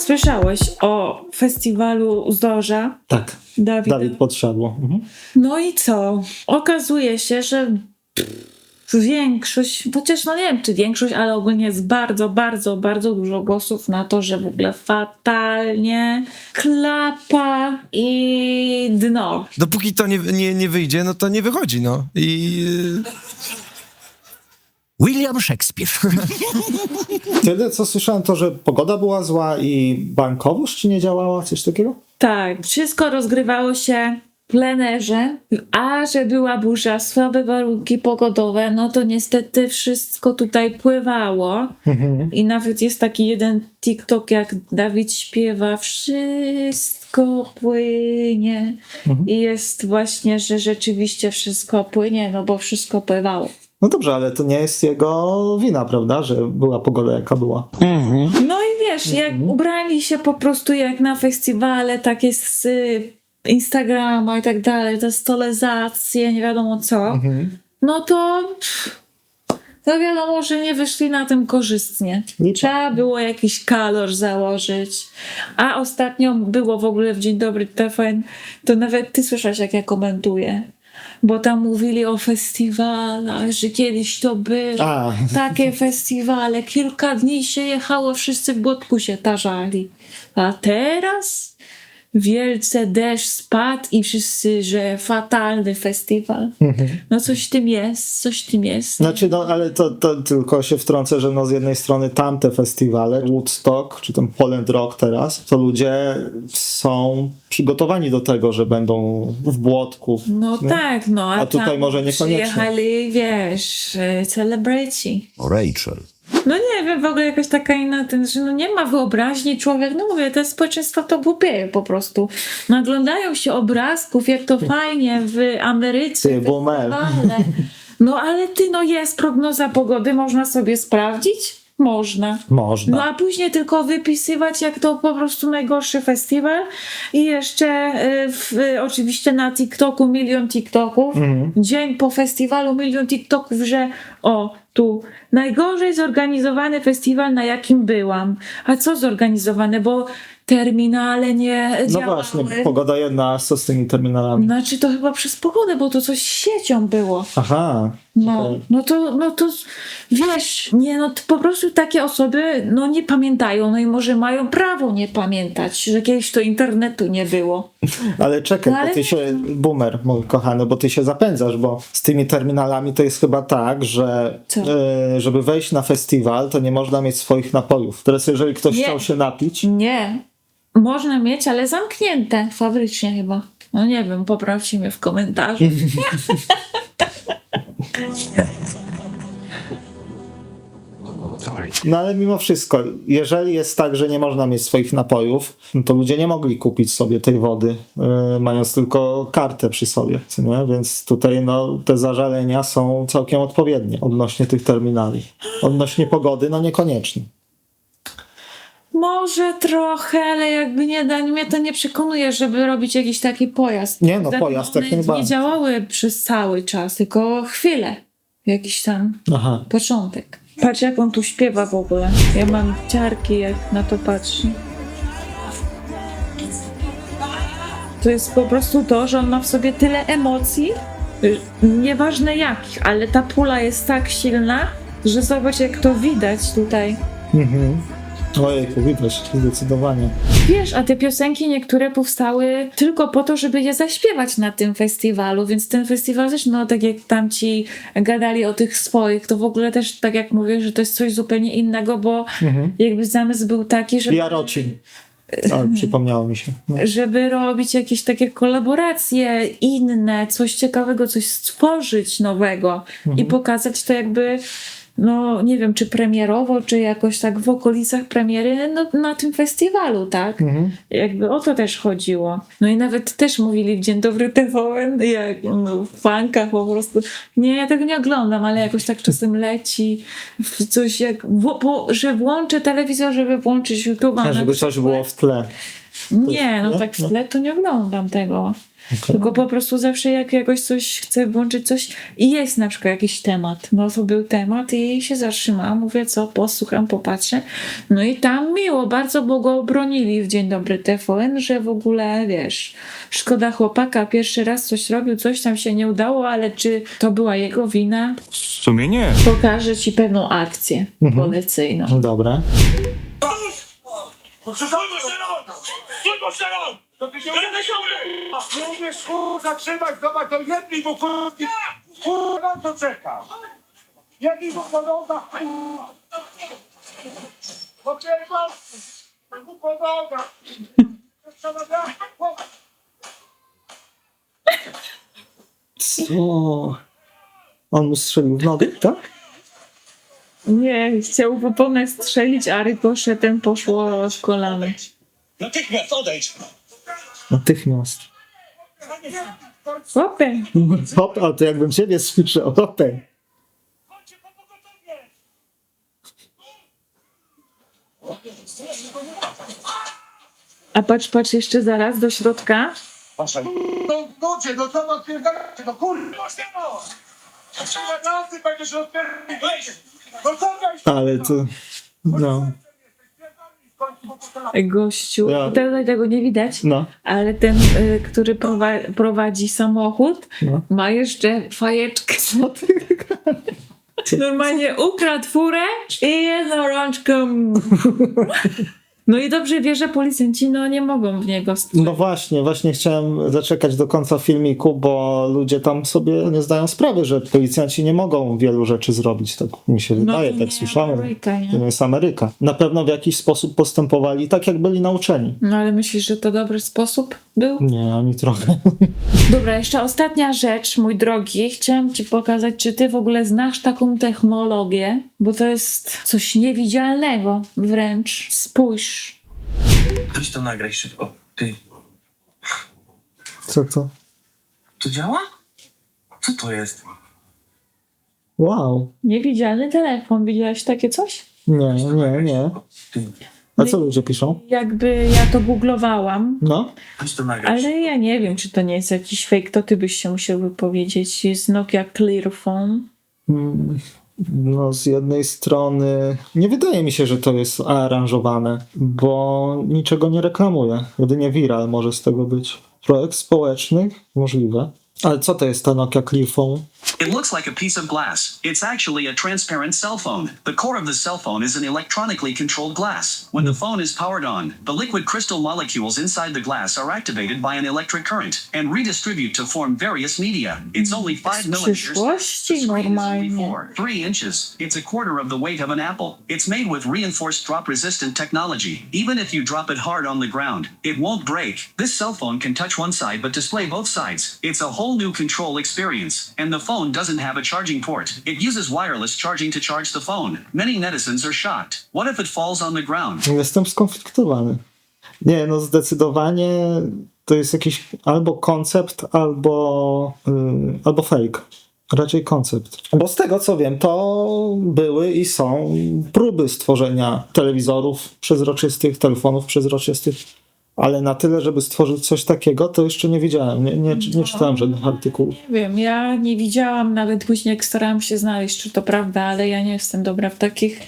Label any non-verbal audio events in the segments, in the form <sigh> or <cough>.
Słyszałeś o festiwalu Zdorza Tak, Dawida? Dawid Podsiadło. Mhm. No i co? Okazuje się, że większość, chociaż no nie wiem czy większość, ale ogólnie jest bardzo, bardzo, bardzo dużo głosów na to, że w ogóle fatalnie, klapa i dno. Dopóki to nie, nie, nie wyjdzie, no to nie wychodzi, no. I... William Shakespeare. <laughs> Tyle, co słyszałem, to, że pogoda była zła i bankowość nie działała, coś takiego? Tak, wszystko rozgrywało się w plenerze, a że była burza, słabe warunki pogodowe, no to niestety wszystko tutaj pływało. I nawet jest taki jeden TikTok, jak Dawid śpiewa, wszystko płynie. I jest właśnie, że rzeczywiście wszystko płynie, no bo wszystko pływało. No dobrze, ale to nie jest jego wina, prawda, że była pogoda jaka była. No i wiesz, jak ubrali się po prostu jak na festiwale, takie z Instagrama i tak dalej, te stolezacje, nie wiadomo co, no to to wiadomo, że nie wyszli na tym korzystnie. Lipa. Trzeba było jakiś kalor założyć. A ostatnio było w ogóle w Dzień Dobry TVN, to nawet ty słyszałaś, jak ja komentuję. Bo tam mówili o festiwalach, że kiedyś to było. A. Takie festiwale, kilka dni się jechało, wszyscy w błotku się tarzali. A teraz wielce deszcz spadł i wszyscy, że fatalny festiwal. No coś w tym jest, coś w tym jest. Znaczy, no ale to, to tylko się wtrącę, że no z jednej strony tamte festiwale, Woodstock, czy ten Poland Rock teraz, to ludzie są przygotowani do tego, że będą w błotku. No nie? tak, no a, A tutaj tam może niekoniecznie. Przyjechali, wiesz, e, celebryci. Rachel. No nie wiem, w ogóle jakaś taka inna, ten, że no nie ma wyobraźni człowiek, no mówię, to społeczeństwo to głupieje po prostu. Naglądają się obrazków, jak to fajnie w Ameryce. Ty, boomer. festiwale. No ale ty, no jest prognoza pogody, można sobie sprawdzić? Można. Można. No a później tylko wypisywać, jak to po prostu najgorszy festiwal i jeszcze y, w, oczywiście na TikToku milion TikToków, dzień po festiwalu milion TikToków, że o, tu najgorzej zorganizowany festiwal, na jakim byłam. A co zorganizowane, bo terminale nie No działały. właśnie, pogoda jedna, z tymi terminalami? Znaczy to chyba przez pogodę, bo to coś z siecią było. Aha. No, no to, no to wiesz, nie, no to po prostu takie osoby, no nie pamiętają, no i może mają prawo nie pamiętać, że kiedyś to internetu nie było. <laughs> Ale czekaj, No, ale bo ty się, boomer, mój kochany, bo ty się zapędzasz, bo z tymi terminalami to jest chyba tak, że e, żeby wejść na festiwal, to nie można mieć swoich napojów. Teraz jeżeli ktoś Nie. chciał się napić, Nie, można mieć, ale zamknięte fabrycznie chyba. No nie wiem, poprawcie mnie w komentarzu. <laughs> no ale mimo wszystko, jeżeli jest tak, że nie można mieć swoich napojów, no to ludzie nie mogli kupić sobie tej wody, e, mając tylko kartę przy sobie, nie? Więc tutaj no, te zażalenia są całkiem odpowiednie odnośnie tych terminali. Odnośnie pogody, no niekoniecznie. Może trochę, ale jakby nie da, mnie to nie przekonuje, żeby robić jakiś taki pojazd. Nie, no, One pojazd jak nie najbardziej. działały przez cały czas, tylko chwilę. Jakiś tam Aha. początek. Patrz jak on tu śpiewa w ogóle. Ja mam ciarki jak na to patrzy. To jest po prostu to, że on ma w sobie tyle emocji, y, nieważne jakich, ale ta pula jest tak silna, że zobacz jak to widać tutaj. Mhm. Ojejku, widać, zdecydowanie. Wiesz, a te piosenki niektóre powstały tylko po to, żeby je zaśpiewać na tym festiwalu, więc ten festiwal też, no tak jak tam ci gadali o tych swoich, to w ogóle też, tak jak mówię, że to jest coś zupełnie innego, bo jakby zamysł był taki, żeby, Jarocin. Ale <laughs> przypomniało mi się. No. żeby robić jakieś takie kolaboracje inne, coś ciekawego, coś stworzyć nowego i pokazać to jakby no nie wiem, czy premierowo, czy jakoś tak w okolicach premiery no, na tym festiwalu, tak? Jakby o to też chodziło. No i nawet też mówili w Dzień Dobry TVN, jak no, w fankach po prostu. Nie, ja tego nie oglądam, ale jakoś tak czasem leci w coś jak, w, bo, że włączę telewizor, żeby włączyć YouTube'a. A na żeby coś było w tle. Nie, no nie? tak w No. tle to nie oglądam tego. Tylko po prostu zawsze jak jakoś coś chcę włączyć coś i jest na przykład jakiś temat, no to był temat i się zatrzymałam, mówię co, posłucham, popatrzę. No i tam miło, bardzo bo go obronili w Dzień Dobry TVN, że w ogóle wiesz, szkoda chłopaka, pierwszy raz coś robił, coś tam się nie udało, ale czy to była jego wina? W sumie nie. Pokażę ci pewną akcję policyjną. Dobra. Szerok! To ty się Nie umiesz kurwa zatrzymać, zobacz, to jedni mu kurwa, kurwa na to czeka. Jedni mu podoba, mu dać, kurwa. Co? On mu strzelił w nogę, tak? Nie, chciał w oponę strzelić, a rykoszetem poszło w kolano. Natychmiast odejdź. Natychmiast. Chłopie, Hop, a to jakbym ciebie słyszał. Hopę. A patrz, patrz jeszcze zaraz do środka. No ludzie, no co mam pierdolcie, no kurwa. Trzeba razy będziesz odpierdolić. No co weź? Ale to... No, Gościu, Ja- tutaj tego nie widać, no, ale ten, y, który prowa- prowadzi samochód, no. ma jeszcze fajeczkę. <laughs> Normalnie ukradł furę i jedną rączką. <laughs> No i dobrze wie, że policjanci no, nie mogą w niego strzelać. No właśnie, właśnie chciałem zaczekać do końca filmiku, bo ludzie tam sobie nie zdają sprawy, że policjanci nie mogą wielu rzeczy zrobić. Tak mi się wydaje, to tak słyszałem. Ameryka, nie? To nie jest Ameryka. Na pewno w jakiś sposób postępowali tak, jak byli nauczeni. No ale myślisz, że to dobry sposób był? Nie, ani trochę. <laughs> Dobra, jeszcze ostatnia rzecz, mój drogi. Chciałam Ci pokazać, czy Ty w ogóle znasz taką technologię, bo to jest coś niewidzialnego wręcz. Spójrz. Weź to nagraj szybko. Ty, Co to? to działa? Co to jest? Wow. Niewidzialny telefon. Widziałaś takie coś? Nie, nie, nie. Ty, A co ludzie piszą? Jakby ja to googlowałam, No? weź to nagraj ale ja nie wiem, czy to nie jest jakiś fake. To Ty byś się musiał wypowiedzieć. Jest Nokia Clear Phone. Mm, No, z jednej strony nie wydaje mi się, że to jest aranżowane, bo niczego nie reklamuje. Jedynie viral może z tego być. Projekt społeczny? Możliwe. Ale co to jest ta Nokia Clearphone? It looks like a piece of glass. It's actually a transparent cell phone. The core of the cell phone is an electronically controlled glass. When the phone is powered on, the liquid crystal molecules inside the glass are activated by an electric current and redistribute to form various media. It's only 5 millimeters. przyszłości The screen is only normalnie. 4, 3 inches. It's a quarter of the weight of an apple. It's made with reinforced drop resistant technology. Even if you drop it hard on the ground, it won't break. This cell phone can touch one side but display both sides. It's a whole new control experience. And the phone doesn't have a charging port. It uses wireless charging to charge the phone. Many netizens are shocked. What if it falls on the ground? Jestem skonfliktowany. Nie, no zdecydowanie to jest jakiś albo koncept, albo, yy, albo fake. Raczej koncept. Bo z tego co wiem, to były i są próby stworzenia telewizorów przezroczystych, telefonów przezroczystych, ale na tyle, żeby stworzyć coś takiego, to jeszcze nie widziałem. Nie, nie, nie czytałem żadnych artykułów. Nie wiem, ja nie widziałam, nawet później jak starałam się znaleźć, czy to prawda, ale ja nie jestem dobra w takich.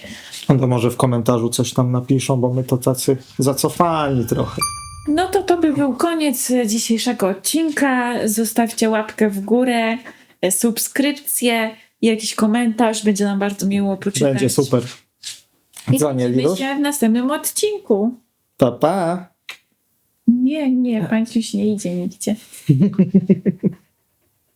No to może w komentarzu coś tam napiszą, bo my to tacy zacofani trochę. No to to by był koniec dzisiejszego odcinka. Zostawcie łapkę w górę, subskrypcję, jakiś komentarz, będzie nam bardzo miło poczytać. Będzie super. I widzimy się w następnym odcinku. Pa, pa. Nie, nie, pańciuś nie idzie nigdzie. <laughs>